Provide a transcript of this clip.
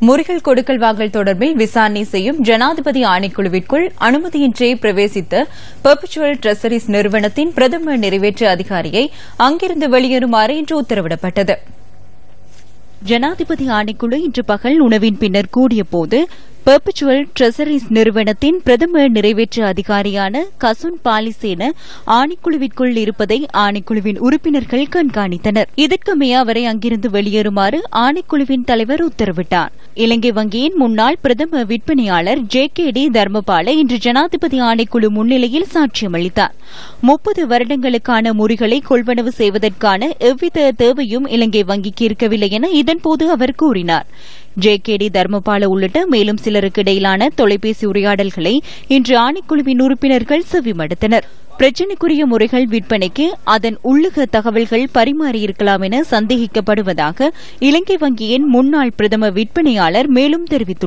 முறிகள் கொடுக்கல் வாங்கல் தொடர்பில் விசாரணை செய்யும் ஜனாதிபதி ஆணைக்குழுவிற்குள் அனுமதியின்றி பிரவேசித்த பெர்பச்சுவல் ட்ரெசரிஸ் நிறுவனத்தின் பிரதம நிறைவேற்று அதிகாரியை அங்கிருந்து வெளியேறுமாறு இன்று உத்தரவிடப்பட்டது. ஜனாதிபதி ஆணைக்குழு இன்று பகல் உணவின் பின்னர் கூடியபோது பெர்பச்சுவல் ட்ரெசரிஸ் நிறுவனத்தின் பிரதம நிறைவேற்று அதிகாரியான கசுன் பாலிசேன ஆணைக்குழுவிற்குள் இருப்பதை ஆணைக்குழுவின் உறுப்பினர்கள் கண்காணித்தனர். இதற்குமே அவரை அங்கிருந்து வெளியேறுமாறு ஆணைக்குழுவின் தலைவர் உத்தரவிட்டார். இலங்கை வங்கியின் முன்னாள் பிரதம விற்பனையாளர் ஜே கே டி தர்மபால இன்று ஜனாதிபதி ஆணைக்குழு முன்னிலையில் சாட்சியமளித்தார். முப்பது வருடங்களுக்கான முறிகளை கொள்வனவு செய்வதற்கான எவ்வித தேவையும் இலங்கை வங்கிக்கு இருக்கவில்லை என இதன்போது அவர் கூறினார். ஜே கே டி தர்மபால உள்ளிட்ட மேலும் சிலருக்கு இடையிலான தொலைபேசி உரையாடல்களை இன்று ஆணைக்குழுவின் உறுப்பினர்கள் செவிமடுத்தனர் பிரச்சினைக்குரிய முறைகள் விற்பனைக்கு அதன் உள்ளக தகவல்கள் பரிமாறியிருக்கலாம் என சந்தேகிக்கப்படுவதாக இலங்கை வங்கியின் முன்னாள் பிரதம விற்பனையாளர் மேலும் தெரிவித்துள்ளார்.